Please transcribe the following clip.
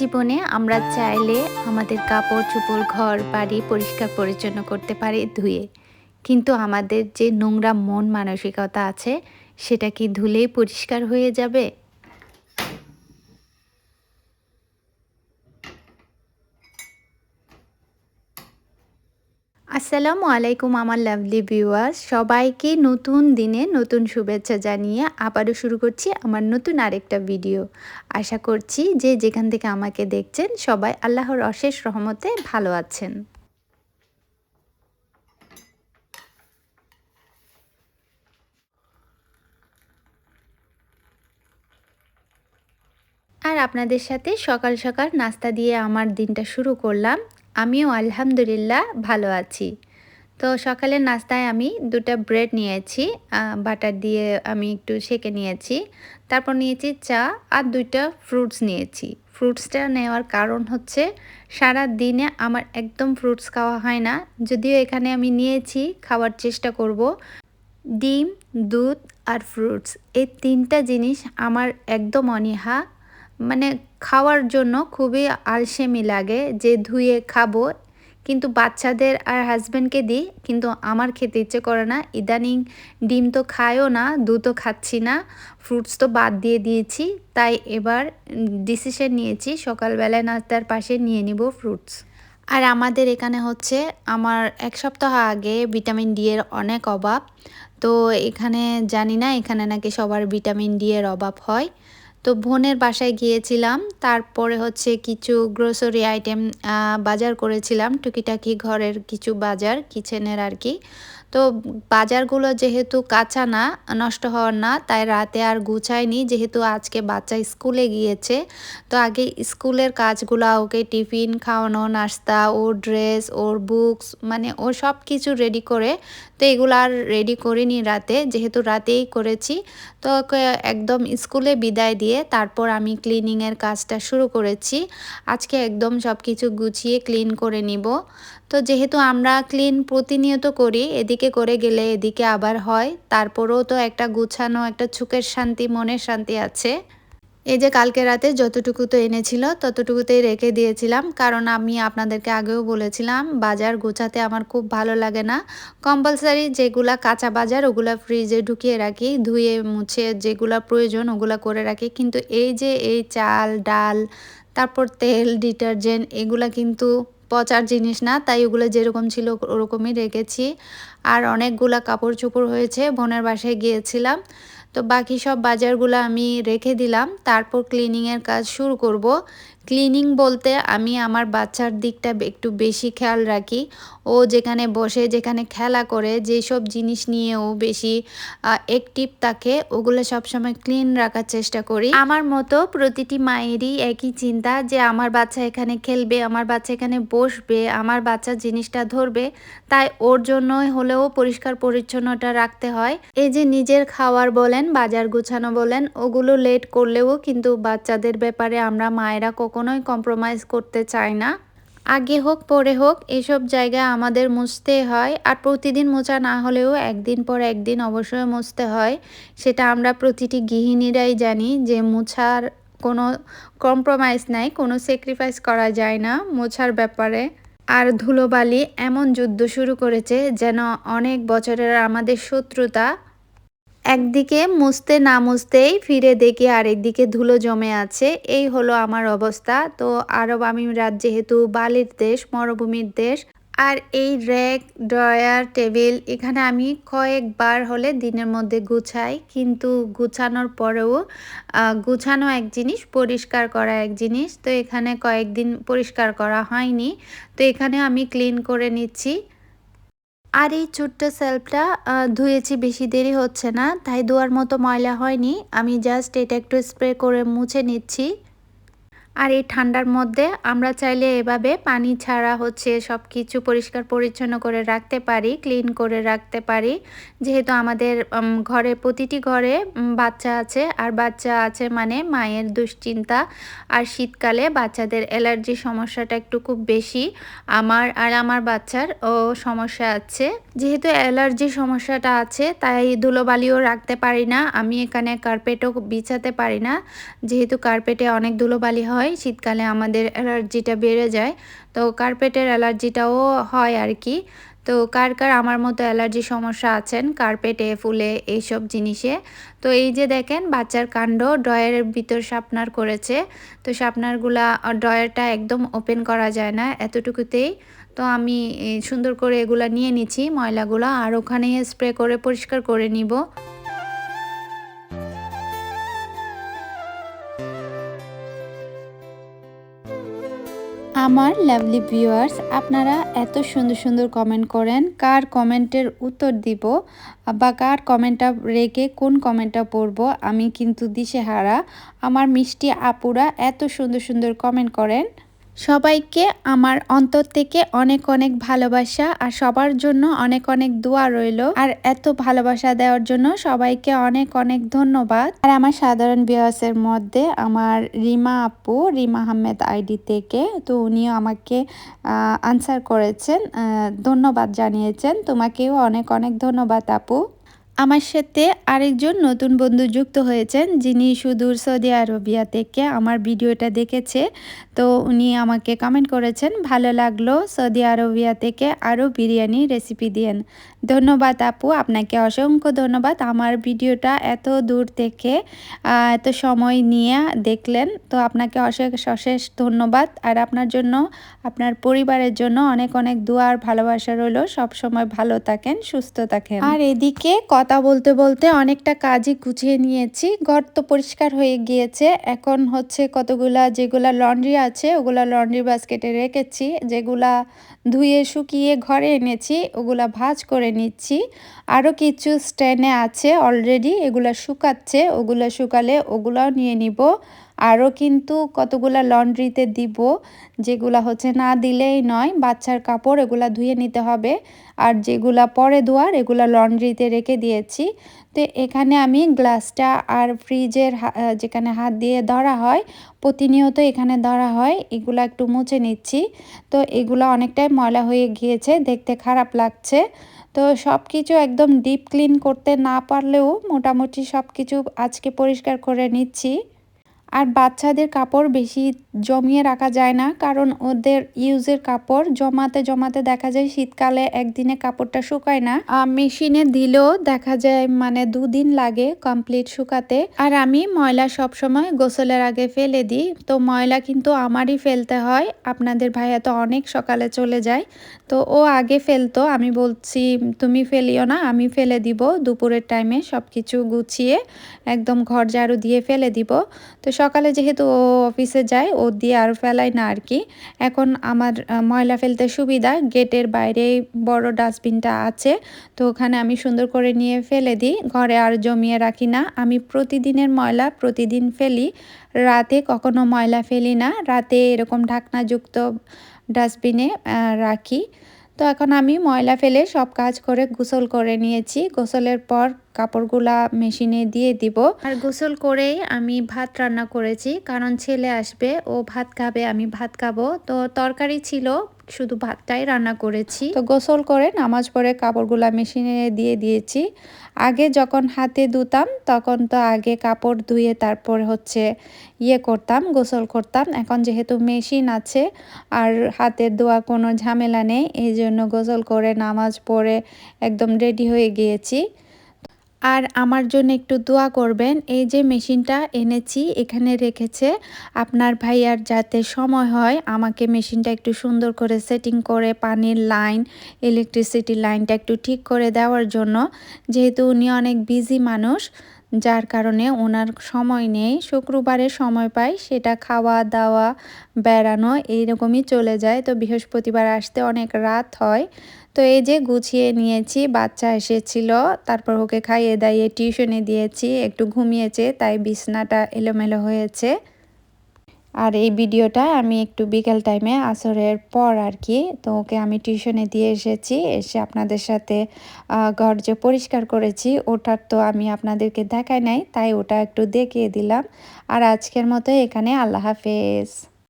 জীবনে আমরা চাইলে আমাদের কাপড়, চোপড়, ঘর, বাড়ি পরিষ্কার পরিচ্ছন্ন করতে পারি ধুয়ে। কিন্তু আমাদের যে নোংরা মন মানসিকতা আছে, সেটা কি ধুলেই পরিষ্কার হয়ে যাবে? আসসালামু আলাইকুম, আমার লাভলি ভিউয়ার্স সবাইকে নতুন দিনে নতুন শুভেচ্ছা জানিয়ে আবারও শুরু করছি আমার নতুন আরেকটা ভিডিও আশা করছি যে যেখান থেকে আমাকে দেখছেন, সবাই আল্লাহর অশেষ রহমতে ভালো আছেন। আর আপনাদের সাথে সকাল সকাল নাস্তা দিয়ে আমার দিনটা শুরু করলাম। আমিও আলহামদুলিল্লাহ ভালো আছি। তো সকালের নাস্তায় আমি দুটা ব্রেড নিয়েছি বাটার দিয়ে আমি একটু সেকে নিয়েছি। তারপর নিয়েছি চা আর দুইটা ফ্রুটস নিয়েছি। ফ্রুটসটা নেওয়ার কারণ হচ্ছে সারা দিনে আমার একদম ফ্রুটস খাওয়া হয় না। যদিও এখানে আমি নিয়েছি, খাওয়ার চেষ্টা করব। ডিম, দুধ আর ফ্রুটস, এই তিনটা জিনিস আমার একদম অনীহা। মানে খাওয়ার জন্য খুবই আলসেমি লাগে যে ধুয়ে খাব। কিন্তু বাচ্চাদের আর হাজব্যান্ডকে দিই, কিন্তু আমার খেতে ইচ্ছে করে না। ইদানিং ডিম তো খায়ও না দুধও খাচ্ছি না ফ্রুটস তো বাদ দিয়ে দিয়েছি। তাই এবার ডিসিশন নিয়েছি সকালবেলায় নাস্তার পাশে নিয়ে নিব ফ্রুটস আর আমাদের এখানে হচ্ছে, আমার এক সপ্তাহ আগে ভিটামিন ডি এর অনেক অভাব। তো এখানে জানি না, এখানে নাকি সবার ভিটামিন ডি এর অভাব হয়। তো বোনের বাসায় গিয়েছিলাম, তারপরে হচ্ছে কিছু গ্রোসারি আইটেম বাজার করেছিলাম, টুকিটাকি ঘরের কিছু বাজার, কিচেনের আর কি তো বাজারগুলো যেহেতু কাঁচা না, নষ্ট হওয়ার না, তাই রাতে আর গুছায়নি যেহেতু আজকে বাচ্চা স্কুলে গিয়েছে, তো আগে স্কুলের কাজগুলো ওকে টিফিন খাওয়ানো, নাস্তা, ওর ড্রেস ওর বুকস মানে ও সব কিছু রেডি করে তো এগুলো আর রেডি করিনি রাতে, যেহেতু রাতেই করেছি। তো একদম স্কুলে বিদায় দিয়ে তারপর আমি ক্লিনিংয়ের কাজটা শুরু করেছি। আজকে একদম সব কিছু গুছিয়ে ক্লিন করে নিব। তো যেহেতু আমরা ক্লিন প্রতিনিয়ত করি, এদিকে করে গেলে এদিকে আবার হয়। তারপরেও তো একটা গুছানো, একটা ছুকের শান্তি, মনের শান্তি আছে। এই যে কালকে রাতে যতটুকু তো এনেছিল, ততটুকুতেই রেখে দিয়েছিলাম। কারণ আমি আপনাদেরকে আগেও বলেছিলাম, বাজার গোছাতে আমার খুব ভালো লাগে না। কম্পালসারি যেগুলা কাঁচা বাজার, ওগুলা ফ্রিজে ঢুকিয়ে রাখি, ধুয়ে মুছে যেগুলা প্রয়োজন ওগুলা করে রাখি। কিন্তু এই যে এই চাল, ডাল, তারপর তেল ডিটারজেন্ট এগুলা কিন্তু পচার জিনিস না, তাই ওগুলো যেরকম ছিল ওরকমই রেখেছি। আর অনেকগুলা কাপড় চোপড় হয়েছে, বোনের বাসায় গিয়েছিলাম। তো বাকি সব বাজারগুলো আমি রেখে দিলাম। তারপর ক্লিনিংয়ের কাজ শুরু করব। ক্লিনিং বলতে আমি আমার বাচ্চার দিকটা একটু বেশি খেয়াল রাখি। ও যেখানে বসে, যেখানে খেলা করে, যেসব জিনিস নিয়ে ও বেশি অ্যাক্টিভ থাকে, ওগুলো সবসময় ক্লিন রাখার চেষ্টা করি। আমার মতো প্রতিটি মায়েরই একই চিন্তা যে আমার বাচ্চা এখানে খেলবে, আমার বাচ্চা এখানে বসবে, আমার বাচ্চা জিনিসটা ধরবে। তাই ওর জন্যই হলেও পরিষ্কার পরিচ্ছন্নতা রাখতে হয়। এই যে নিজের খাওয়ার বলেন বাজার গুছানো বলেন, ওগুলো লেট করলেও কিন্তু বাচ্চাদের ব্যাপারে আমরা মায়েরা কখনোই কম্প্রোমাইজ করতে চাই না। আগে হোক, পরে হোক, এসব জায়গা আমাদের মুছতে হয় আর প্রতিদিন মোছা না হলেও একদিন পর একদিন অবশ্যই মুছতে হয়। সেটা আমরা প্রতিটি গৃহিণীরাই জানি যে মোছার কোনো কম্প্রোমাইজ নাই, কোনো স্যাক্রিফাইস করা যায় না মোছার ব্যাপারে। আর ধুলোবালি এমন যুদ্ধ শুরু করেছে যেন অনেক বছরের আমাদের শত্রুতা একদিকে মুছতে না মুছতেই ফিরে দেখি আরেকদিকে ধুলো জমে আছে। এই হলো আমার অবস্থা। তো আরব আমিরাত যেহেতু বালির দেশ, মরুভূমির দেশ, আর এই র্যাক ড্রয়ার, টেবিল এখানে আমি কয়েকবার হলে দিনের মধ্যে গুছাই। কিন্তু গুছানোর পরেও গুছানো এক জিনিস, পরিষ্কার করা এক জিনিস। তো এখানে কয়েকদিন পরিষ্কার করা হয়নি। তো এখানে আমি ক্লিন করে নিচ্ছি। আর এই ছোট্ট সেলফটা ধুয়েছি বেশি দেরি হচ্ছে না, তাই ধোয়ার মতো ময়লা হয়নি। আমি জাস্ট এটা একটু স্প্রে করে মুছে নিচ্ছি। আর এই ঠান্ডার মধ্যে আমরা চাইলে এভাবে পানি ছাড়া হচ্ছে সব কিছু পরিষ্কার পরিচ্ছন্ন করে রাখতে পারি, ক্লিন করে রাখতে পারি। যেহেতু আমাদের ঘরে, প্রতিটি ঘরে বাচ্চা আছে। আর বাচ্চা আছে মানে মায়ের দুশ্চিন্তা। আর শীতকালে বাচ্চাদের অ্যালার্জি সমস্যাটা একটু খুব বেশি। আমার আর আমার বাচ্চার ও সমস্যা আছে। যেহেতু অ্যালার্জি সমস্যাটা আছে, তাই ধুলোবালিও রাখতে পারি না। আমি এখানে কার্পেটও বিছাতে পারি না। যেহেতু কার্পেটে অনেক ধুলোবালি হয় হয়, শীতকালে আমাদের অ্যালার্জিটা বেড়ে যায়। তো কার্পেটের অ্যালার্জিটাও হয় আর কি তো কার কার আমার মতো অ্যালার্জি সমস্যা আছেন? কার্পেটে, ফুলে এইসব জিনিসে। তো এই যে দেখেন, বাচ্চার কাণ্ড ড্রয়ারের ভিতর শাপনার করেছে। তো শাপনারগুলা ড্রয়ারটা একদম ওপেন করা যায় না এতটুকুতেই। তো আমি সুন্দর করে এগুলা নিয়ে নিচ্ছি, ময়লাগুলো, আর ওখানে স্প্রে করে, পরিষ্কার করে নিব। আমার লাভলি ভিউয়ার্স আপনারা এত সুন্দর সুন্দর কমেন্ট করেন। কার কমেন্টের উত্তর দিব? বা কার কমেন্টটা রেখে কোন কমেন্টটা পড়ব? আমি কিন্তু দিশেহারা। আমার মিষ্টি আপুরা এত সুন্দর সুন্দর কমেন্ট করেন। সবাইকে আমার অন্তর থেকে অনেক অনেক ভালোবাসা আর সবার জন্য অনেক অনেক দোয়া রইল। আর এত ভালোবাসা দেওয়ার জন্য সবাইকে অনেক অনেক ধন্যবাদ। আর আমার সাধারণ বিয়াসের মধ্যে আমার রিমা আপু, রিমা আহমেদ আইডি থেকে, তো উনিও আমাকে আনসার করেছেন ধন্যবাদ জানিয়েছেন। তোমাকেও অনেক অনেক ধন্যবাদ আপু। আমার সাথে আরেকজন নতুন বন্ধু যুক্ত হয়েছেন, যিনি সুদূর সৌদি আরবিয়া থেকে আমার ভিডিওটা দেখেছে। তো উনি আমাকে কমেন্ট করেছেন, ভালো লাগল সৌদি আরবিয়া থেকে আরও বিরিয়ানি রেসিপি দিয়েন। ধন্যবাদ আপু, আপনাকে অসংখ্য ধন্যবাদ। আমার ভিডিওটা এত দূর থেকে এত সময় নিয়ে দেখলেন, তো আপনাকে অশেষ অশেষ ধন্যবাদ। আর আপনার জন্য, আপনার পরিবারের জন্য অনেক অনেক দুয়ার ভালোবাসা রইল। সবসময় ভালো থাকেন, সুস্থ থাকেন। আর এদিকে কথা বলতে বলতে অনেকটা কাজই গুছিয়ে নিয়েছি। ঘর তো পরিষ্কার হয়ে গিয়েছে। এখন হচ্ছে কতগুলা যেগুলা লন্ড্রি আছে, ওগুলা লন্ড্রি বাস্কেটে রেখেছি। যেগুলা ধুয়ে শুকিয়ে ঘরে এনেছি, ওগুলা ভাজ করে নিচ্ছি। আরও কিছু স্ট্যান্ডে আছে অলরেডি, এগুলা শুকাচ্ছে। ওগুলা শুকালে ওগুলাও নিয়ে নিব। আরও কিন্তু কতগুলা লন্ড্রিতে দিব, যেগুলা হচ্ছে না দিলেই নয়, বাচ্চার কাপড় এগুলা ধুয়ে নিতে হবে। আর যেগুলা পরে ধোয়ার, এগুলা লন্ড্রিতে রেখে দিয়েছি। তো এখানে আমি গ্লাসটা আর ফ্রিজের যেখানে হাত দিয়ে ধরা হয়, প্রতিনিয়ত এখানে ধরা হয়, এগুলো একটু মুছে নিচ্ছি। তো এগুলো অনেকটাই ময়লা হয়ে গিয়েছে, দেখতে খারাপ লাগছে। তো সব কিছু একদম ডিপ ক্লিন করতে না পারলেও মোটামুটি সব কিছু আজকে পরিষ্কার করে নিচ্ছি। আর বাচ্চাদের কাপড় বেশি জমিয়ে রাখা যায় না, কারণ ওদের ইউজের কাপড় জমাতে জমাতে দেখা যায় শীতকালে একদিনে কাপড়টা শুকায় না। মেশিনে দিলেও দেখা যায় মানে দুদিন লাগে কমপ্লিট শুকাতে। আর আমি ময়লা সব সময় গোসলের আগে ফেলে দিই। তো ময়লা কিন্তু আমারই ফেলতে হয়। আপনাদের ভাইয়া তো অনেক সকালে চলে যায়। তো ও আগে ফেলতো। আমি বলছি, তুমি ফেলিও না, আমি ফেলে দিব। দুপুরের টাইমে সব কিছু গুছিয়ে একদম ঘর ঝাড়ু দিয়ে ফেলে দিব। তো সকালে যেহেতু ও অফিসে যায়, ও দিয়ে আর ফেলায় না আর কি। এখন আমার ময়লা ফেলতে সুবিধা, গেটের বাইরে বড় ডাস্টবিনটা আছে। তো ওখানে আমি সুন্দর করে নিয়ে ফেলে দিই, ঘরে আর জমিয়ে রাখি না। আমি প্রতিদিনের ময়লা প্রতিদিন ফেলি, রাতে কখনো ময়লা ফেলি না, রাতে এরকম ঢাকনাযুক্ত ডাস্টবিনে রাখি। তো এখন আমি ময়লা ফেলে সব কাজ করে গোসল করে নিয়েছি। গোসলের পর কাপড়গুলা মেশিনে দিয়ে দিব। আর গোসল করেই আমি ভাত রান্না করেছি, কারণ ছেলে আসবে, ও ভাত খাবে, আমি ভাত খাব। তো তরকারি ছিল, শুধু ভাতটাই রান্না করেছি। তো গোসল করে নামাজ পড়ে কাপড়গুলা মেশিনে দিয়ে দিয়েছি। আগে যখন হাতে ধুতাম, তখন তো আগে কাপড় ধুয়ে তারপর হচ্ছে ইয়ে করতাম, গোসল করতাম। এখন যেহেতু মেশিন আছে, আর হাতের ধোয়া কোনো ঝামেলা নেই, এই জন্য গোসল করে নামাজ পড়ে একদম রেডি হয়ে গিয়েছি। আর আমার জন্য একটু দোয়া করবেন। এই যে মেশিনটা এনেছি, এখানে রেখেছে। আপনার ভাইয়ার যাতে সময় হয়, আমাকে মেশিনটা একটু সুন্দর করে সেটিং করে, পানির লাইন ইলেকট্রিসিটি লাইনটা একটু ঠিক করে দেওয়ার জন্য। যেহেতু উনি অনেক বিজি মানুষ, যার কারণে ওনার সময় নেই। শুক্রবারে সময় পাই, সেটা খাওয়া, দাওয়া, বেড়ানো, এইরকমই চলে যায়। তো বৃহস্পতিবার আসতে অনেক রাত হয়। তো এই যে গুছিয়ে নিয়েছি, বাচ্চা এসেছিল, তারপর ওকে খাইয়ে দাইয়ে টিউশনে দিয়েছি, একটু ঘুমিয়েছে, তাই বিছনাটা এলোমেলো হয়েছে। আর এই ভিডিওটা আমি একটু বিকেল টাইমে আসরের পর আর কি, তো ওকে আমি টিউশনে দিয়ে এসেছি, এসে আপনাদের সাথে ঘর যে পরিষ্কার করেছি, ওটার তো আমি আপনাদেরকে দেখাই নাই, তাই ওটা একটু দেখিয়ে দিলাম। আর আজকের মতো এখানে, আল্লাহ হাফেজ।